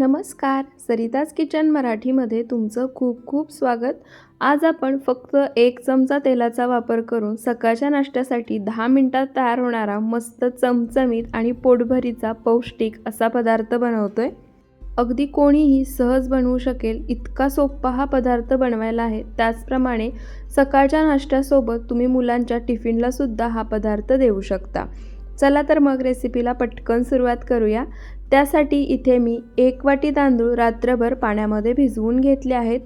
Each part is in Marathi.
नमस्कार. सरिताज किचन मराठीमध्ये तुमचं खूप खूप स्वागत. आज आपण फक्त एक चमचा तेलाचा वापर करून सकाळच्या नाश्त्यासाठी दहा मिनटात तयार होणारा मस्त चमचमीत आणि पोटभरीचा पौष्टिक असा पदार्थ बनवतोय. अगदी कोणीही सहज बनवू शकेल इतका सोपा हा पदार्थ बनवायला आहे. त्याचप्रमाणे सकाळच्या नाश्त्यासोबत तुम्ही मुलांच्या टिफिनलासुद्धा हा पदार्थ देऊ शकता. चला तर मग रेसिपीला पटकन सुरुवात करूया. त्यासाठी इथे मी एक वाटी तांदूळ रात्रभर पाण्यामध्ये भिजवून घेतले आहेत.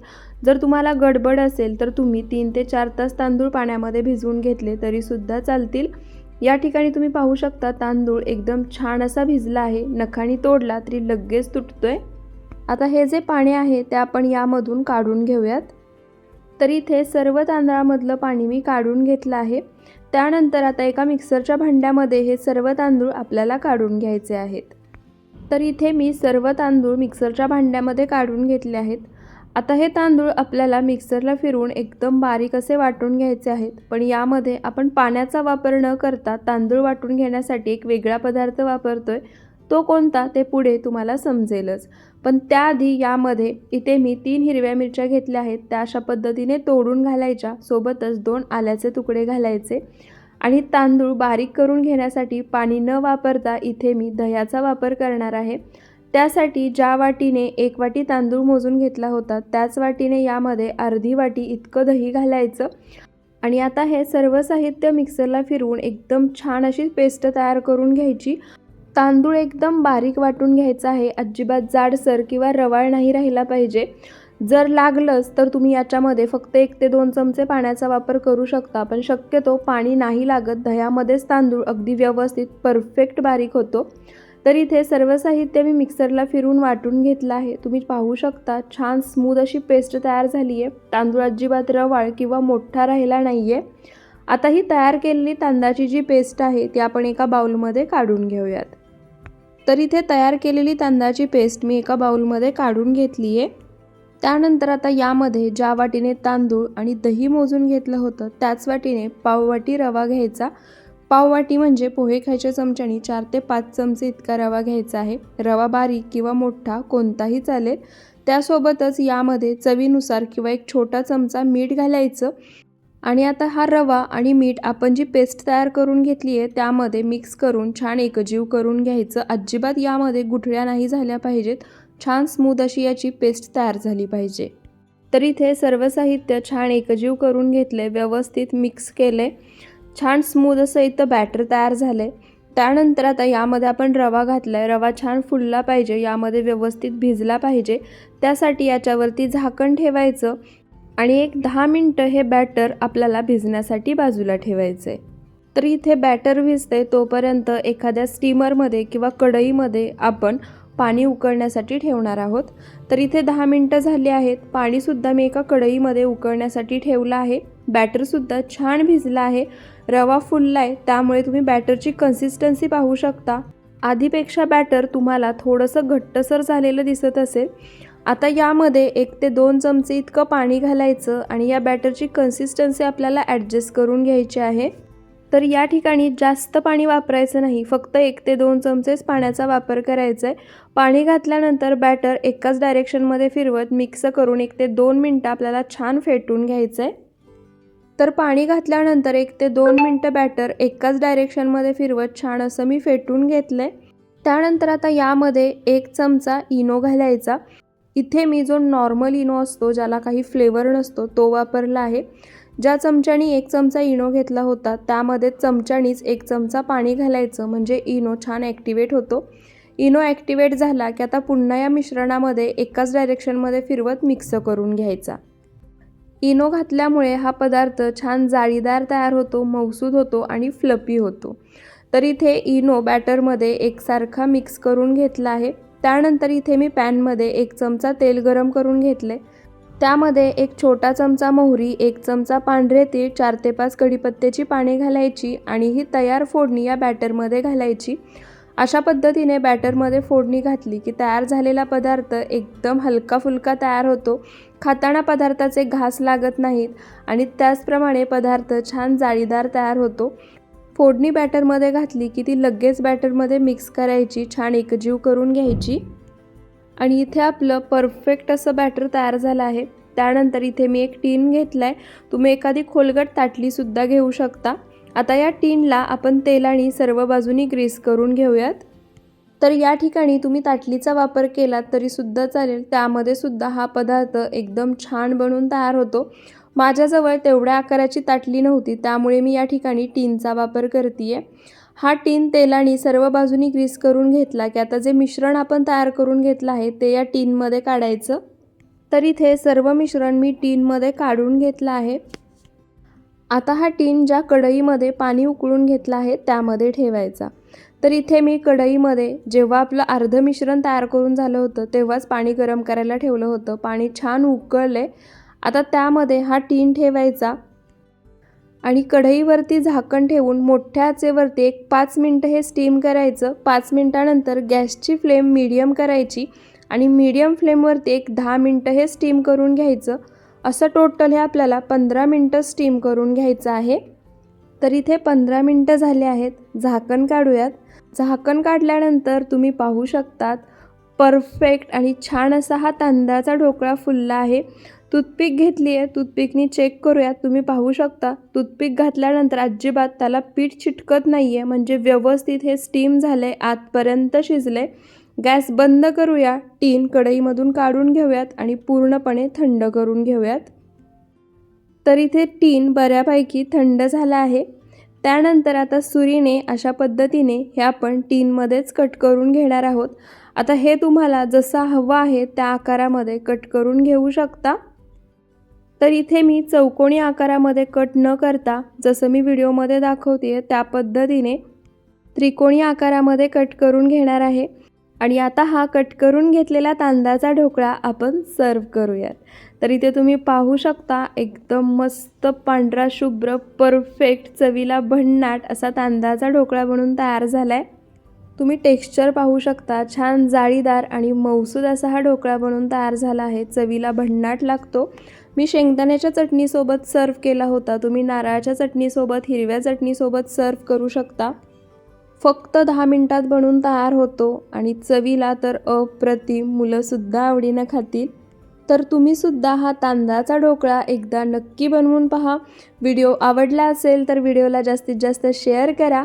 जर तुम्हाला गडबड असेल तर तुम्ही तीन ते चार तास तांदूळ पाण्यामध्ये भिजवून घेतले तरीसुद्धा चालतील. या ठिकाणी तुम्ही पाहू शकता तांदूळ एकदम छान असा भिजला आहे. नखाने तोडला तरी लगेच तुटतोय. आता हे जे पाणी आहे ते आपण यामधून काढून घेऊयात. तर इथे सर्व तांदळामधलं पाणी मी काढून घेतलं आहे. त्यानंतर आता एका मिक्सरच्या भांड्यामध्ये हे सर्व तांदूळ आपल्याला काढून घ्यायचे आहेत. तर इथे मी सर्व तांदूळ मिक्सरच्या भांड्यामध्ये काढून घेतले आहेत. आता हे तांदूळ आपल्याला मिक्सरला फिरवून एकदम बारीक असे वाटून घ्यायचे आहेत. पण यामध्ये आपण पाण्याचा वापर न करता तांदूळ वाटून घेण्यासाठी एक वेगळा पदार्थ वापरतोय. तो कोणता ते पुढे तुम्हाला समजेलच. पण त्याआधी यामध्ये इथे मी तीन हिरव्या मिरच्या घेतल्या आहेत. त्या अशा पद्धतीने तोडून घालायच्या. सोबतच दोन आल्याचे तुकडे घालायचे. आणि तांदूळ बारीक करून घेण्यासाठी पाणी न वापरता इथे मी दह्याचा वापर करणार आहे. त्यासाठी ज्या वाटीने एक वाटी तांदूळ मोजून घेतला होता त्याच वाटीने यामध्ये अर्धी वाटी इतकं दही घालायचं. आणि आता हे सर्व साहित्य मिक्सरला फिरवून एकदम छान अशी पेस्ट तयार करून घ्यायची. तांदूळ एकदम बारीक वाटून घ्यायचा आहे. अजिबात जाडसर किंवा रवाळ नाही राहिला पाहिजे. जर लागलंच तर तुम्ही याच्यामध्ये फक्त एक ते दोन चमचे पाण्याचा वापर करू शकता. पण शक्यतो पाणी नाही लागत. दह्यामध्येच तांदूळ अगदी व्यवस्थित परफेक्ट बारीक होतो. तर इथे सर्व साहित्य मी मिक्सरला फिरून वाटून घेतलं आहे. तुम्ही पाहू शकता छान स्मूद अशी पेस्ट तयार झाली आहे तांदूळ अजिबात रवाळ किंवा मोठा राहिला नाही आहे आता ही तयार केलेली तांदळाची जी पेस्ट आहे ती आपण एका बाउलमध्ये काढून घेऊयात. तर इथे तयार केलेली तांदळाची पेस्ट मी एका बाउलमध्ये काढून घेतली आहे त्यानंतर आता यामध्ये ज्या वाटीने तांदूळ आणि दही मोजून घेतलं होतं त्याच वाटीने पाववाटी रवा घ्यायचा. पाववाटी म्हणजे पोहे खायच्या चमच्याने चार ते पाच चमचे इतका रवा घ्यायचा आहे. रवा बारीक किंवा मोठा कोणताही चालेल. त्यासोबतच यामध्ये चवीनुसार किंवा एक छोटा चमचा मीठ घालायचं. आणि आता हा रवा आणि मीठ आपण जी पेस्ट तयार करून घेतली आहे त्यामध्ये मिक्स करून छान एकजीव करून घ्यायचं. अजिबात यामध्ये गुठळ्या नाही झाल्या पाहिजेत. छान स्मूद अशी याची पेस्ट तयार झाली पाहिजे. तर इथे सर्व साहित्य छान एकजीव करून घेतले व्यवस्थित मिक्स केले. छान स्मूद असं इथं बॅटर तयार झाले. त्यानंतर आता यामध्ये आपण रवा घातला आहे रवा छान फुलला पाहिजे यामध्ये व्यवस्थित भिजला पाहिजे. त्यासाठी याच्यावरती झाकण ठेवायचं आणि एक दहा मिनटं हे बॅटर आपल्याला भिजण्यासाठी बाजूला ठेवायचं. आहे तर इथे बॅटर भिजते तोपर्यंत एखाद्या स्टीमरमध्ये किंवा कढईमध्ये आपण पाणी उकळण्यासाठी ठेवणार आहोत. तर इथे दहा मिनटं झाली आहेत. पाणीसुद्धा मी एका कढईमध्ये उकळण्यासाठी ठेवलं आहे. बॅटरसुद्धा छान भिजला आहे. रवा फुलला आहे त्यामुळे तुम्ही बॅटरची कन्सिस्टन्सी पाहू शकता. आधीपेक्षा बॅटर तुम्हाला थोडंसं घट्टसर झालेलं दिसत असेल. आता यामध्ये एक ते दोन चमचे इतकं पाणी घालायचं आणि या बॅटरची कन्सिस्टन्सी आपल्याला ॲडजस्ट करून घ्यायची आहे. तर या ठिकाणी जास्त पाणी वापरायचं नाही. फक्त एक ते दोन चमचेच पाण्याचा वापर करायचा आहे. पाणी घातल्यानंतर बॅटर एकाच डायरेक्शनमध्ये फिरवत मिक्स करून एक ते दोन मिनटं आपल्याला छान फेटून घ्यायचं आहे. तर पाणी घातल्यानंतर एक ते दोन मिनटं बॅटर एकाच डायरेक्शनमध्ये फिरवत छान असं मी फेटून घेतलं आहे त्यानंतर आता यामध्ये एक चमचा इनो घालायचा. इथे मी जो नॉर्मल इनो असतो ज्याला काही फ्लेवर नसतो तो वापरला आहे. ज्या चमच्यानी एक चमचा इनो घेतला होता त्यामध्ये चमच्यानीच एक चमचा पाणी घालायचं. म्हणजे इनो छान ॲक्टिवेट होतो. इनो ॲक्टिवेट झाला की आता पुन्हा या मिश्रणामध्ये एकाच डायरेक्शनमध्ये फिरवत मिक्स करून घ्यायचा. इनो घातल्यामुळे हा पदार्थ छान जाळीदार तयार होतो मौसूद होतो आणि फ्लपी होतो. तर इथे इनो बॅटरमध्ये एकसारखा मिक्स करून घेतला आहे. त्यानंतर इथे मी पॅनमध्ये एक चमचा तेल गरम करून घेतले. त्यामध्ये एक छोटा चमचा मोहरी एक चमचा पांढरे तीळ चार ते पाच कढीपत्त्याची पाने घालायची आणि ही तयार फोडणी या बॅटरमध्ये घालायची. अशा पद्धतीने बॅटरमध्ये फोडणी घातली की तयार झालेला पदार्थ एकदम हलका फुलका तयार होतो. खाताना पदार्थाचे घास लागत नाहीत आणि त्याचप्रमाणे पदार्थ छान जाळीदार तयार होतो. फोडणी बॅटरमध्ये घातली की ती लगेच बॅटरमध्ये मिक्स करायची छान एकजीव करून घ्यायची. आणि इथे आपलं परफेक्ट असं बॅटर तयार झालं आहे. त्यानंतर इथे मी एक टीन घेतला आहे तुम्ही एखादी खोलगट ताटलीसुद्धा घेऊ शकता. आता या टीनला आपण तेलाने सर्व बाजूनी ग्रीस करून घेऊयात. तर या ठिकाणी तुम्ही ताटलीचा वापर केलात तरीसुद्धा चालेल. त्यामध्ये सुद्धा हा पदार्थ एकदम छान बनून तयार होतो. माझ्याजवळ तेवढ्या आकाराची ताटली नव्हती त्यामुळे मी या ठिकाणी टीनचा वापर करते आहे हा टीन तेलाने सर्व बाजूनी ग्रीस करून घेतला की आता जे मिश्रण आपण तयार करून घेतलं आहे ते या टीनमध्ये काढायचं. तर इथे सर्व मिश्रण मी टीनमध्ये काढून घेतलं आहे. आता हा टीन ज्या कढईमध्ये पाणी उकळून घेतलं आहे त्यामध्ये ठेवायचा. तर इथे मी कढईमध्ये जेव्हा आपलं अर्ध मिश्रण तयार करून झालं होतं तेव्हाच पाणी गरम करायला ठेवलं होतं. पाणी छान उकळले. आता त्यामध्ये हा टीन ठेवायचा. आणि कढईवरती झाकण ठेवून मोठ्या आचेवरती एक पाच मिनटं हे स्टीम करायचं. पाच मिनटानंतर गॅसची फ्लेम मीडियम करायची आणि मीडियम फ्लेमवरती एक दहा मिनटं हे स्टीम करून घ्यायचं. असं टोटल हे आपल्याला पंधरा मिनटं स्टीम करून घ्यायचं आहे. तर इथे पंधरा मिनटं झाले आहेत. झाकण काढूयात. झाकण काढल्यानंतर तुम्ही पाहू शकतात परफेक्ट आणि छान असा हा तांदळाचा ढोकळा फुलला आहे. टूथपिक घेतली आहे टूथपिकनी चेक करूयात तुम्ही पाहू शकता टूथपिक घातल्यानंतर अजिबात त्याला पीठ चिटकत नाही आहे म्हणजे व्यवस्थित हे स्टीम झालं आहे आतपर्यंत शिजले गॅस बंद करूया. टीन कढईमधून काढून घेऊयात आणि पूर्णपणे थंड करून घेऊयात. तर इथे टीन बऱ्यापैकी थंड झाला आहे. त्यानंतर आता सुरीने अशा पद्धतीने हे आपण टीनमध्येच कट करून घेणार आहोत. आता हे तुम्हाला जसा हवा आहे त्या आकारामध्ये कट करून घेऊ शकता. तर इथे मी चौकोनी आकारामध्ये कट न करता जसं मी व्हिडिओमध्ये दाखवते त्या पद्धतीने त्रिकोणी आकारामध्ये कट करून घेणार आहे. आणि आता हा कट करून घेतलेला तांदळाचा ढोकळा आपण सर्व करूयात. तर इथे तुम्ही पाहू शकता एकदम मस्त पांढरा शुभ्र परफेक्ट चवीला भन्नाट असा तांदळाचा ढोकळा बनून तयार झाला आहे तुम्ही टेक्स्चर पाहू शकता छान जाळीदार आणि मौसूद असा हा ढोकळा बनून तयार झाला आहे. चवीला भन्नाट लागतो. मी शेंगदाण्याच्या चटणीसोबत सर्व केला होता. तुम्ही नारळाच्या चटणीसोबत हिरव्या चटणीसोबत सर्व करू शकता. फक्त दहा मिनटात बनून तयार होतो. आणि चवीला तर अप्रतिम मुलंसुद्धा आवडीनं खातील. तर तुम्हीसुद्धा हा तांदळाचा ढोकळा एकदा नक्की बनवून पहा. व्हिडिओ आवडला असेल तर व्हिडिओला जास्तीत जास्त शेअर करा.